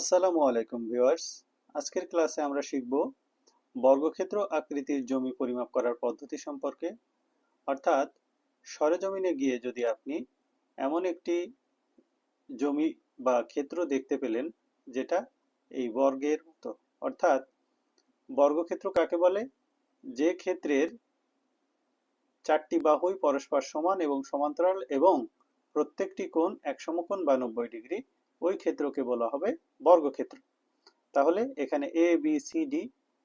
আসসালামু আলাইকুম ভিউয়ার্স। আজকের ক্লাসে আমরা শিখব বর্গক্ষেত্র আকৃতির জমি পরিমাপ করার পদ্ধতি সম্পর্কে। অর্থাৎ সরেজমিনে গিয়ে যদি আপনি এমন একটি জমি বা ক্ষেত্র দেখতে পেলেন, যেটা এই বর্গের মতো। অর্থাৎ বর্গক্ষেত্র কাকে বলে? যে ক্ষেত্রের চারটি বাহুই পরস্পর সমান এবং সমান্তরাল এবং প্রত্যেকটি কোণ এক সমকোণ বা নব্বই ডিগ্রি ওই ক্ষেত্রকে বলা হবে বর্গক্ষেত্র। তাহলে এখানে এ বি সি ডি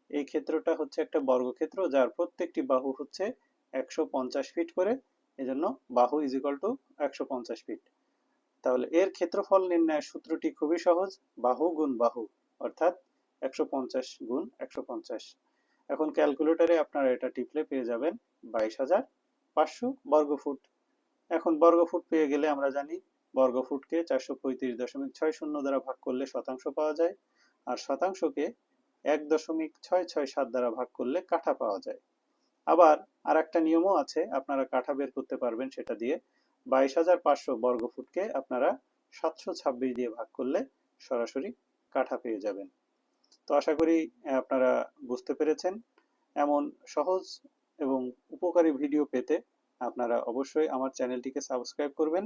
এই ক্ষেত্রটা হচ্ছে একটা বর্গক্ষেত্র যার প্রত্যেকটি বাহু হচ্ছে একশো পঞ্চাশ ফিট করে। এজন্য বাহু ইজ ইকাল টু একশো পঞ্চাশ ফিট তাহলে এর ক্ষেত্রফল নির্ণয়ের সূত্রটি খুবই সহজ। বাহু গুণ বাহু, অর্থাৎ একশো পঞ্চাশ গুণ একশো পঞ্চাশ। এখন ক্যালকুলেটরে আপনারা এটা টিপলে পেয়ে যাবেন বাইশ হাজার পাঁচশো বর্গফুট। এখন বর্গফুট পেয়ে গেলে আমরা জানি বর্গফুটকে চারশো পঁয়ত্রিশ দশমিক ছয় শূন্য দ্বারা ভাগ করলে শতাংশ পাওয়া যায়, আর শতাংশকে এক দশমিক ছয় ছয় সাত দ্বারা ভাগ করলে কাঠা পাওয়া যায়। আবার আর একটা নিয়মও আছে, আপনারা কাঠা বের করতে পারবেন সেটা দিয়ে বাইশ হাজার পাঁচশো বর্গফুটকে আপনারা সাতশো ছাব্বিশ দিয়ে ভাগ করলে সরাসরি কাঠা পেয়ে যাবেন। তো আশা করি আপনারা বুঝতে পেরেছেন। এমন সহজ এবং উপকারী ভিডিও পেতে আপনারা অবশ্যই আমার চ্যানেলটিকে সাবস্ক্রাইব করবেন।